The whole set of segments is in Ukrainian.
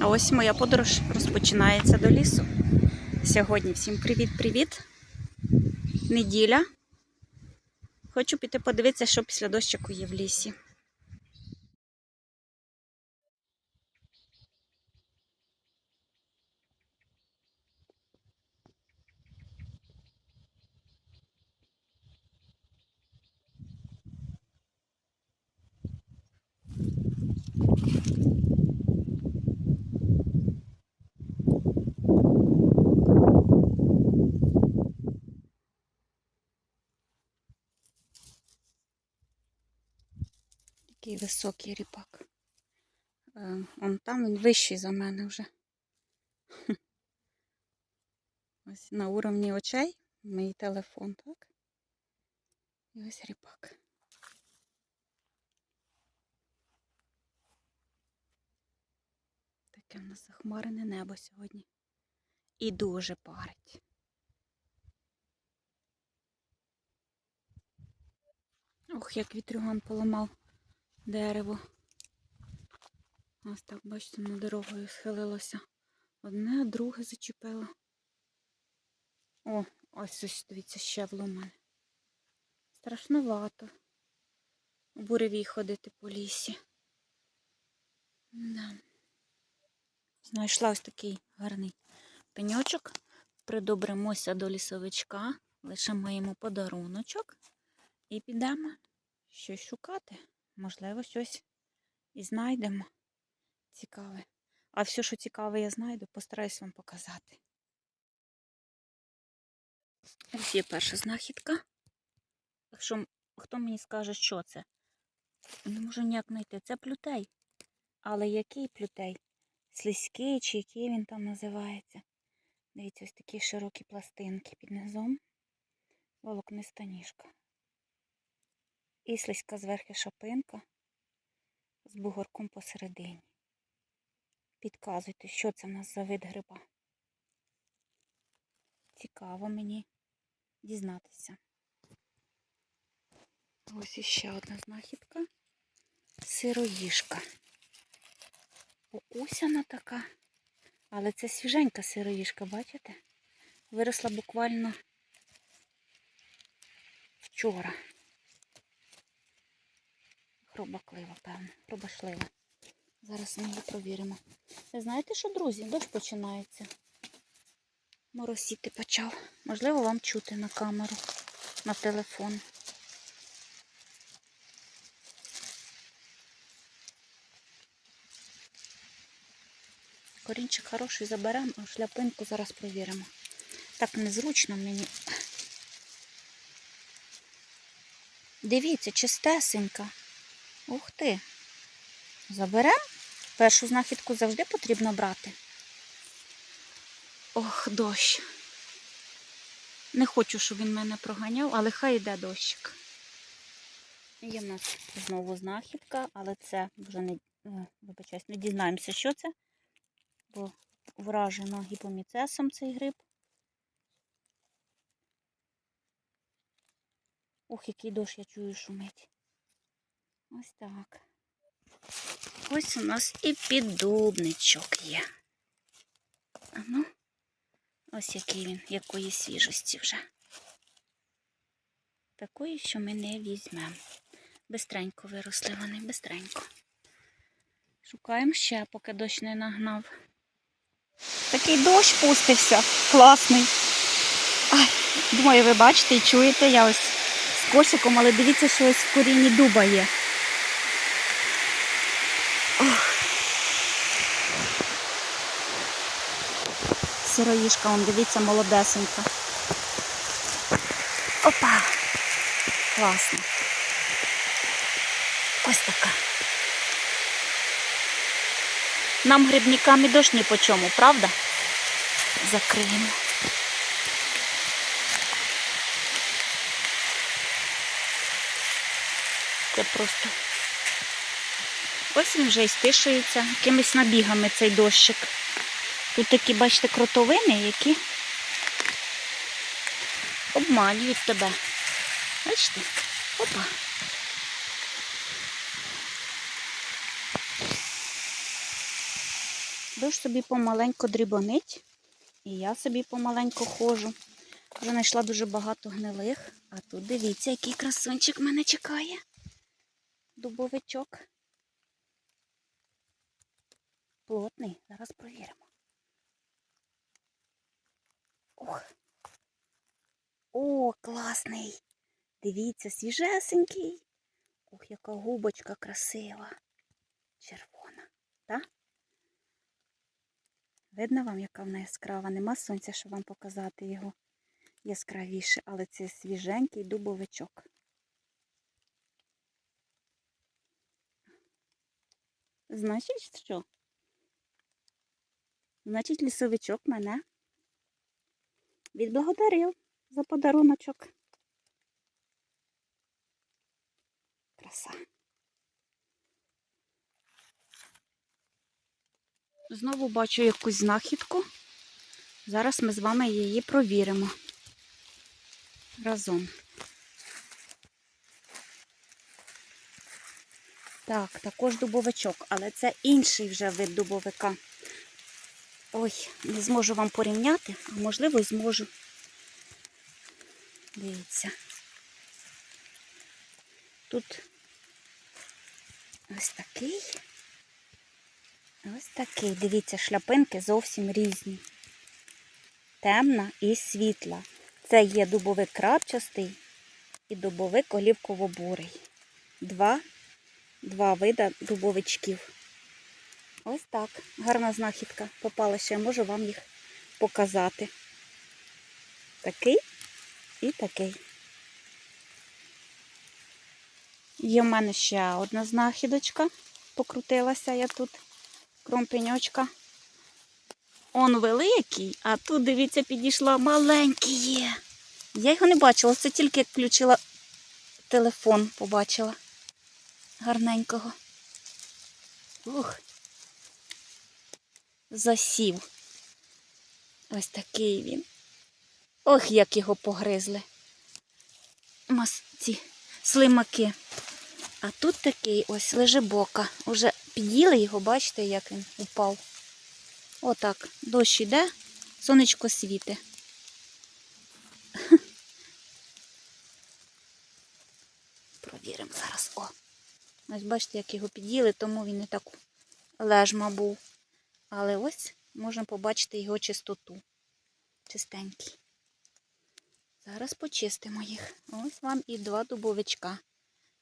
А ось моя подорож розпочинається до лісу. Сьогодні всім привіт-привіт. Неділя. Хочу піти подивитися, що після дощику є в лісі. Такий високий ріпак. Е, Он там він вищий за мене вже. Ось на уровні очей мій телефон, так? І ось ріпак. Таке в нас захмарене небо сьогодні. І дуже парить. Ох, як вітрюган поламав дерево. Ось так, бачите, над дорогою схилилося. Одне, друге зачепило. О, ось ось, дивіться, ще вломане. Страшновато. У буревій ходити по лісі. Да. Знайшла ось такий гарний пеньочок. Придобремося до лісовичка, лишимо йому подаруночок і підемо щось шукати. Можливо, щось і знайдемо цікаве. А все, що цікаве, я знайду, постараюсь вам показати. Ось є перша знахідка. Якщо хто мені скаже, що це? Не можу ніяк знайти. Це плютей. Але який плютей? Слизький чи який він там називається? Дивіться, ось такі широкі пластинки під низом. Волокниста ніжка. І слизька зверху шапинка з бугорком посередині. Підказуйте, що це в нас за вид гриба. Цікаво мені дізнатися. Ось іще одна знахідка. Сироїжка. Покусяна така. Але це свіженька сироїжка, бачите? Виросла буквально вчора. Хробаклива, певно, хробашлива. Зараз ми її провіримо. Ви знаєте що, друзі? Дощ починається. Моросіти почав. Можливо, вам чути на камеру, на телефон. Корінчик хороший заберемо, а шляпинку зараз провіримо. Так незручно мені. Дивіться, чистесенька. Ух ти. Заберемо. Першу знахідку завжди потрібно брати. Ох, дощ. Не хочу, щоб він мене проганяв, але хай йде дощик. Є в нас знову знахідка, але це вже не, е, вибачаюсь, не дізнаємося, що це, бо вражено гіпоміцесом цей гриб. Ух, який дощ я чую шумить. Ось так. Ось у нас і піддубничок є. А ну, ось який він, якої свіжості вже. Такої, що ми не візьмемо. Бистренько виросли вони, бистренько. Шукаємо ще, поки дощ не нагнав. Такий дощ пустився, класний. Ай, думаю, ви бачите і чуєте, я ось з кошиком, але дивіться, що ось в корінні дуба є. Сироїшка, он, дивіться, молодесенька. Опа! Класно. Ось така. Нам грибникам і дощ ні по чому, правда? Закриємо. Це просто. Ось він вже і стишується якимись набігами цей дощик. Тут такі, бачите, кротовини, які обманюють тебе. Бачите? Опа. Дощ собі помаленько дрібонить, і я собі помаленько ходжу. Вже знайшла дуже багато гнилих, а тут дивіться, який красунчик мене чекає. Дубовичок. Плотний, зараз провіримо. Ох. О, класний! Дивіться, свіжесенький. Ох, яка губочка красива. Червона, так? Видно вам, яка вона яскрава? Нема сонця, щоб вам показати його яскравіше, але це свіженький дубовичок. Значить, що? Значить, лісовичок мене відблагодарив за подаруночок. Краса. Знову бачу якусь знахідку. Зараз ми з вами її провіримо разом. Так, також дубовичок, але це інший вже вид дубовика. Ой, не зможу вам порівняти, а можливо зможу. Дивіться. Тут ось такий. Ось такий. Дивіться, шляпинки зовсім різні. Темна і світла. Це є дубовик крапчастий і дубовик олівково-бурий. Два, два вида дубовичків. Ось так. Гарна знахідка. Попала ще, я можу вам їх показати. Такий і такий. Є в мене ще одна знахідочка. Покрутилася я тут. Кромпеньочка. Он великий, а тут, дивіться, підійшла маленький є. Я його не бачила, це тільки як включила телефон, побачила. Гарненького. Ух. Засів. Ось такий він. Ох, як його погризли. Мас ці слимаки. А тут такий ось лежебока. Уже під'їли його, бачите, як він упав. Отак. Дощ іде, сонечко світе. Провіримо зараз. О. Ось бачите, як його під'їли, тому він не так лежма був. Але ось можемо побачити його чистоту. Чистенький. Зараз почистимо їх. Ось вам і два дубовичка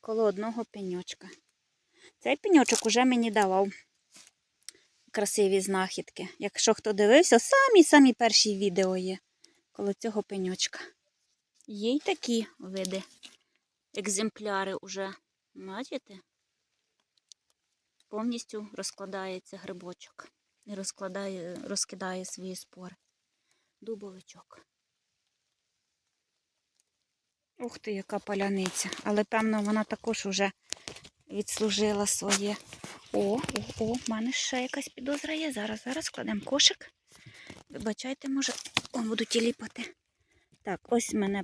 коло одного пеньочка. Цей пеньочок уже мені давав красиві знахідки. Якщо хто дивився, самі-самі перші відео є коло цього пеньочка. Є й такі види, екземпляри уже, бачите? Повністю розкладається грибочок і розкладає, розкидає свої спори. Дубовичок. Ух ти, яка паляниця. Але, певно, вона також уже відслужила своє. О, о, о, в мене ще якась підозра є. Зараз, зараз кладемо кошик. Вибачайте, може, о, буду ті. Так, ось мене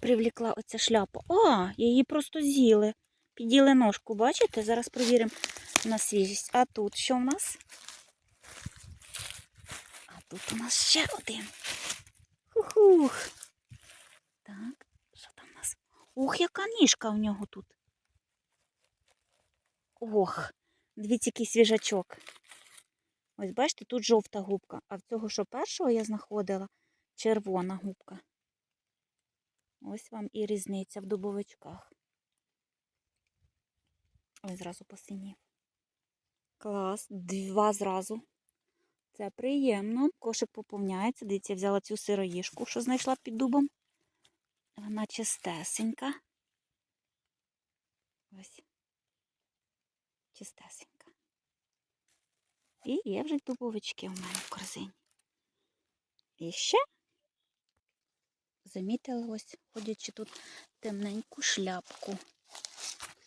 привлікла оця шляпа. А, її просто з'їли. Піділи ножку, бачите? Зараз провіримо на свіжість. А тут що в нас? А тут у нас ще один. Хух-хух. Так, що там у нас? Ух, яка ніжка в нього тут. Ох, дивіться, який свіжачок. Ось бачите, тут жовта губка, а в цього, що першого я знаходила, червона губка. Ось вам і різниця в дубовичках. Ось зразу посинів. Клас, два зразу. Це приємно. Кошик поповняється. Дивіться, я взяла цю сироїшку, що знайшла під дубом. Вона чистесенька. Ось. Чистесенька. І є вже дубовички у мене в корзині. І ще замітила ось, ходячи тут темненьку шляпку.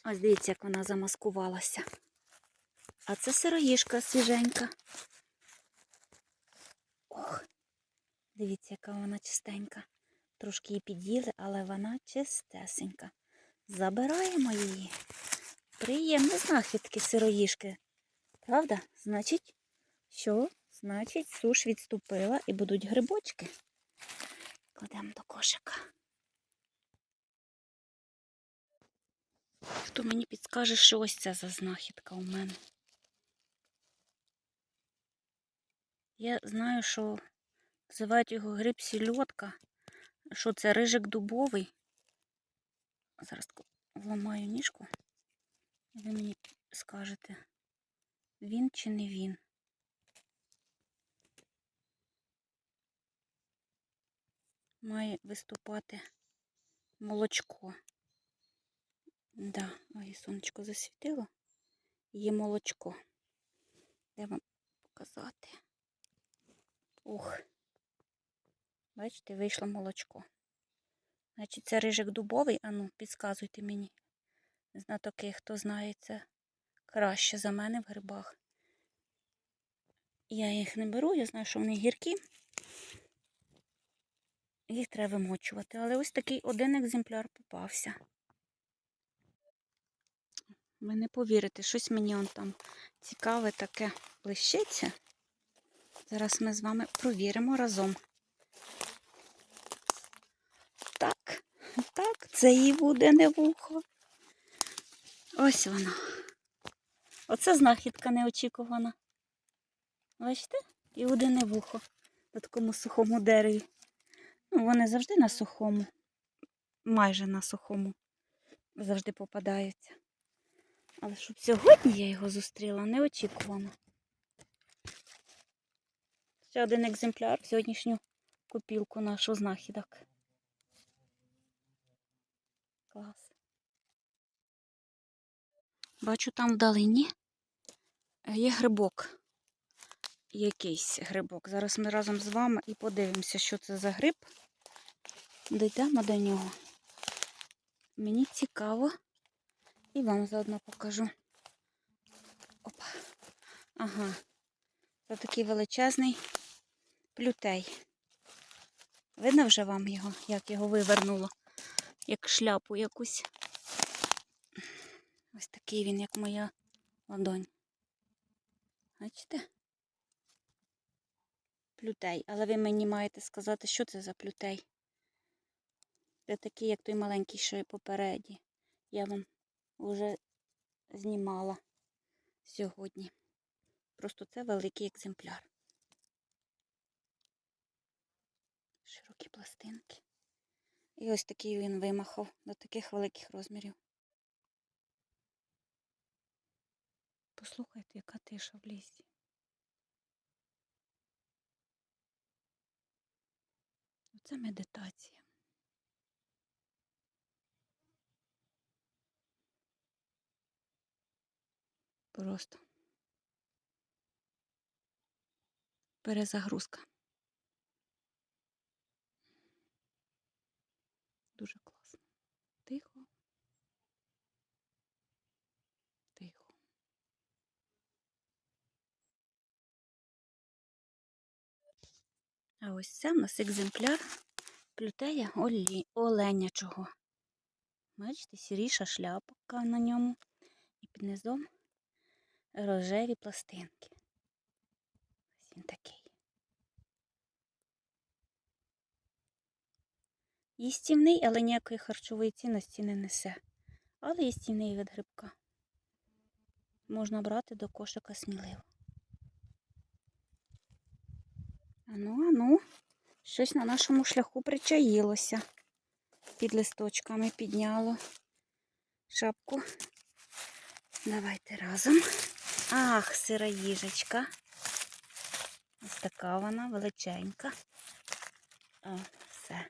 Ось дивіться, як вона замаскувалася. А це сироїшка свіженька. Ох, дивіться, яка вона чистенька. Трошки її під'їли, але вона чистесенька. Забираємо її. Приємні знахідки сироїшки. Правда? Значить, Що? Значить, суш відступила і будуть грибочки. Кладемо до кошика. Хто мені підскаже, що ось це за знахідка у мене? Я знаю, що називають його гриб сільотка. Що це рижик дубовий. Зараз таку вламаю ніжку. І ви мені скажете, він чи не він. Має виступати молочко. Да, ой, сонечко засвітило. Є молочко. Де вам показати? Ух. Бачите, вийшло молочко. Значить, це рижик дубовий. Ану, підказуйте мені. Знатоки, хто знає це краще за мене в грибах. Я їх не беру, я знаю, що вони гіркі. Їх треба вимочувати. Але ось такий один екземпляр попався. Ви не повірите, щось мені он там цікаве таке блищиться. Зараз ми з вами провіримо разом. Так, так, це їй буде не вухо. Ось вона. Оце знахідка неочікувана. Бачите? І буде не вухо на такому сухому дереві. Ну, вони завжди на сухому, майже на сухому, завжди попадаються. Але щоб сьогодні я його зустріла, неочікувано. Ще один екземпляр в сьогоднішню копілку нашу знахідок. Клас. Бачу, там вдалині є грибок. Якийсь грибок. Зараз ми разом з вами і подивимося, що це за гриб. Дійдемо до нього. Мені цікаво. І вам заодно покажу. Опа. Ага. Це такий величезний плютей. Видно вже вам його, як його вивернуло, як шляпу якусь. Ось такий він, як моя ладонь. Бачите? Плютей. Але ви мені маєте сказати, що це за плютей. Це такий, як той маленький, що попереді. Я вам вже знімала сьогодні. Просто це великий екземпляр. Широкі пластинки. І ось такий він вимахав до таких великих розмірів. Послухайте, яка тиша в лісі. Оце медитація. Просто перезагрузка. Дуже класно. Тихо. Тихо. А ось це в нас екземпляр плютея олі... оленячого. Бачите, сіріша шляпка на ньому. І під низом рожеві пластинки. Ось він такий. Їстівний, але ніякої харчової цінності не несе. Але їстівний від грибка. Можна брати до кошика сміливо. Ану, ану, щось на нашому шляху причаїлося. Під листочками підняло шапку. Давайте разом. Ах, сира їжечка. Ось така вона величенька. О, все.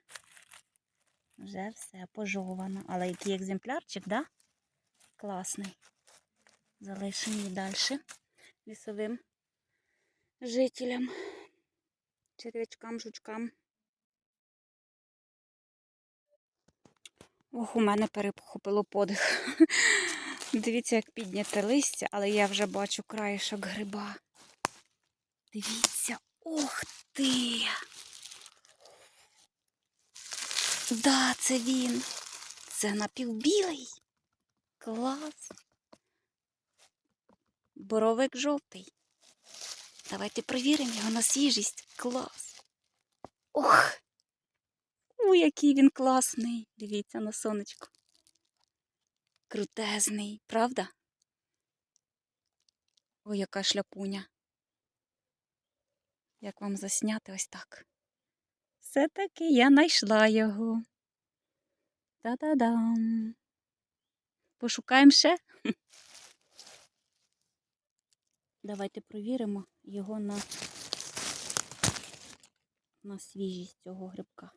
Вже все пожовано. Але який екземплярчик, да? Класний. Залишимо її далі лісовим жителям, черв'ячкам, жучкам. Ох, у мене перехопило подих. Дивіться, як підняте листя, але я вже бачу краєшок гриба. Дивіться, ох ти! Да, це він. Це напівбілий. Клас. Боровик жовтий. Давайте перевіримо його на свіжість. Клас. Ох! Ой, який він класний. Дивіться на сонечко. Крутезний, правда? Ой, яка шляпуня. Як вам засняти ось так? Все-таки я знайшла його. Та-да-дам. Пошукаємо ще. Давайте провіримо його на, на свіжість цього грибка.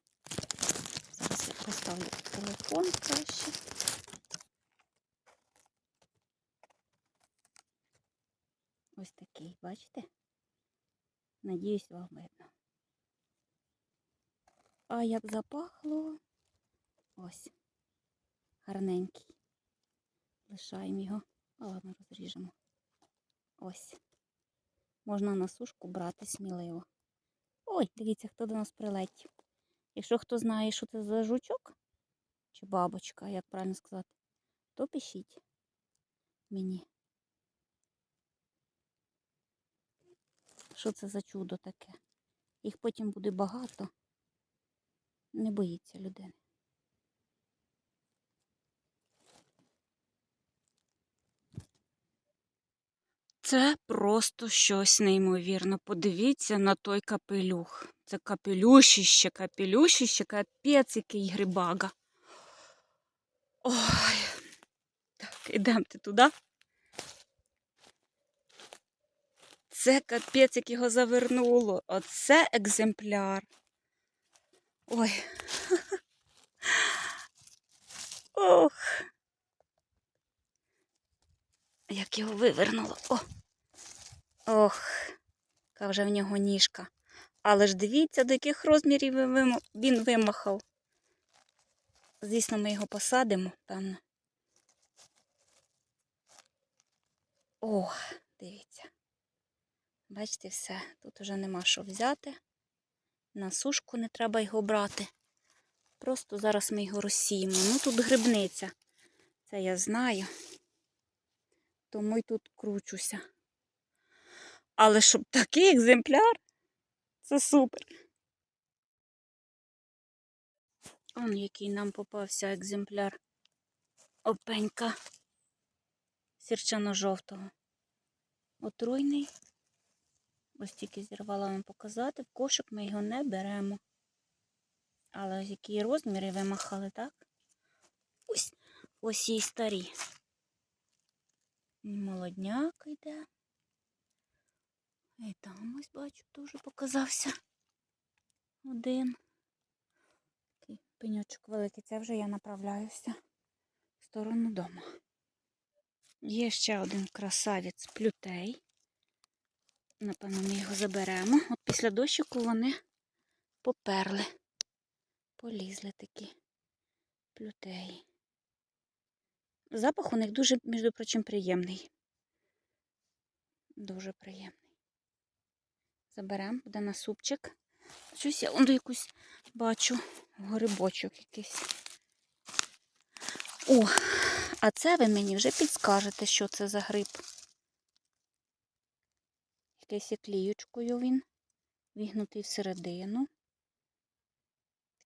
Зараз я поставлю телефон краще. Ось такий, бачите? Надіюсь, вам видно. А як запахло. Ось. Гарненький. Лишаємо його. А ладно, розріжемо. Ось. Можна на сушку брати сміливо. Ой, дивіться, хто до нас прилетів. Якщо хто знає, що це за жучок чи бабочка, як правильно сказати, то пишіть мені. Що це за чудо таке? Їх потім буде багато. Не боїться людини. Це просто щось неймовірно. Подивіться на той капелюх. Це капелюшище, капелюшище, капець який грибага. Ой. Так, ідемте туди. Це капець, як його завернуло. Оце екземпляр. Ой. Ох. Як його вивернуло. О. Ох, яка вже в нього ніжка. Але ж дивіться, до яких розмірів він вимахав. Звісно, ми його посадимо, певно. О, дивіться. Бачите, все, тут вже нема що взяти. На сушку не треба його брати. Просто зараз ми його розсіємо. Ну тут грибниця. Це я знаю. Тому й тут кручуся. Але щоб такий екземпляр, це супер. Он який нам попався екземпляр. Опенька сірчано-жовтого. Отруйний. Ось тільки зірвала вам показати. В кошик ми його не беремо. Але ось які розміри вимахали, так? Ось ось і старі. Молодняк йде. І там ось бачу, теж показався один. Такий пеньочок великий. Це вже я направляюся в сторону дому. Є ще один красавець плютей. Напевно, ми його заберемо. От після дощику вони поперли. Полізли такі плютеї. Запах у них дуже, між прочим, приємний. Дуже приємний. Заберемо, буде на супчик. Щось я он якусь бачу грибочок якийсь. О, а це ви мені вже підскажете, що це за гриб. Якийсь є кліючкою він, вігнутий всередину.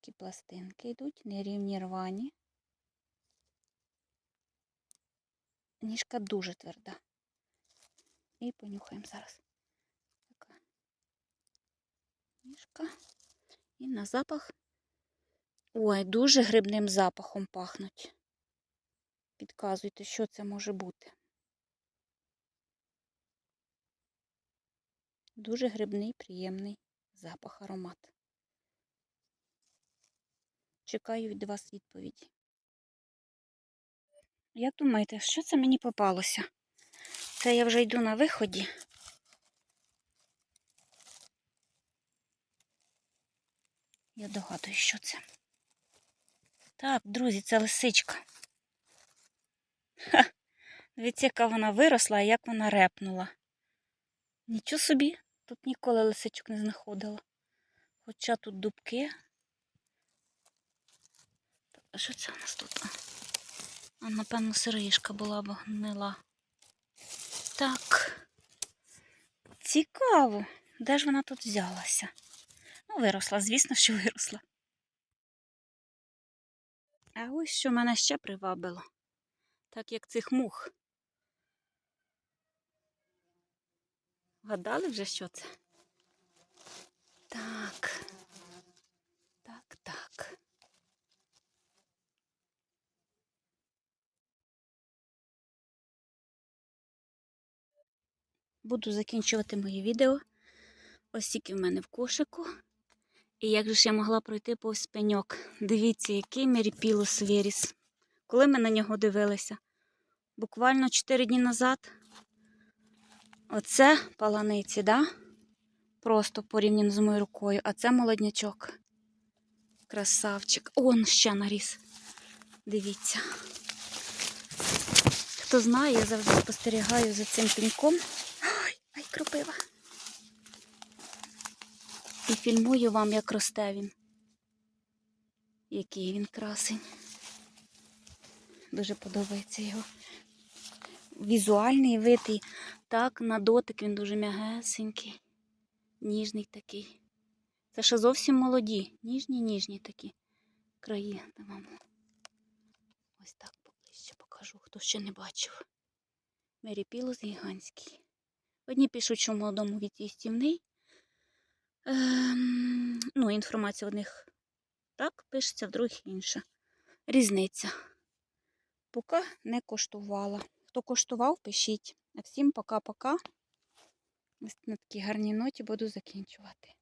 Такі пластинки йдуть, нерівні рвані. Ніжка дуже тверда. І понюхаємо зараз. Така ніжка. І на запах. Ой, дуже грибним запахом пахнуть. Підказуйте, що це може бути. Дуже грибний, приємний запах, аромат. Чекаю від вас відповіді. Як думаєте, що це мені попалося? Це я вже йду на виході. Я догадую, що це. Так, друзі, це лисичка. Ха, дивіться, яка вона виросла, а як вона репнула. Нічого собі, тут ніколи лисичок не знаходила. Хоча тут дубки. А що це у нас тут? А, напевно, сиришка була б гнила. Так. Цікаво, де ж вона тут взялася? Виросла, звісно, що виросла. А ось що мене ще привабило, так як цих мух. Гадали вже, що це? Так. Так, так. Буду закінчувати моє відео. Ось тільки в мене в кошику. І як же ж я могла пройти повз пеньок? Дивіться, який меріпілус виріс. Коли ми на нього дивилися? Буквально 4 дні назад. Оце паланиці, да? Просто порівняно з моєю рукою. А це молоднячок. Красавчик. Он ще наріс. Дивіться. Хто знає, я завжди спостерігаю за цим пеньком. Ой, ай, кропива. І фільмую вам, як росте він. Який він красень. Дуже подобається його. Візуальний вид і так, на дотик він дуже м'ягесенький, ніжний такий. Це ще зовсім молоді, ніжні, ніжні такі краї. Вам ось так поближче покажу, хто ще не бачив. Меріпілус гігантський. Одні пишуть, що в молодому віці їстівний. Ем, ну, інформація в одних так пишеться, в других інша. Різниця. Поки не коштувала. Хто коштував, пишіть. А всім пока-пока. На такій гарній ноті буду закінчувати.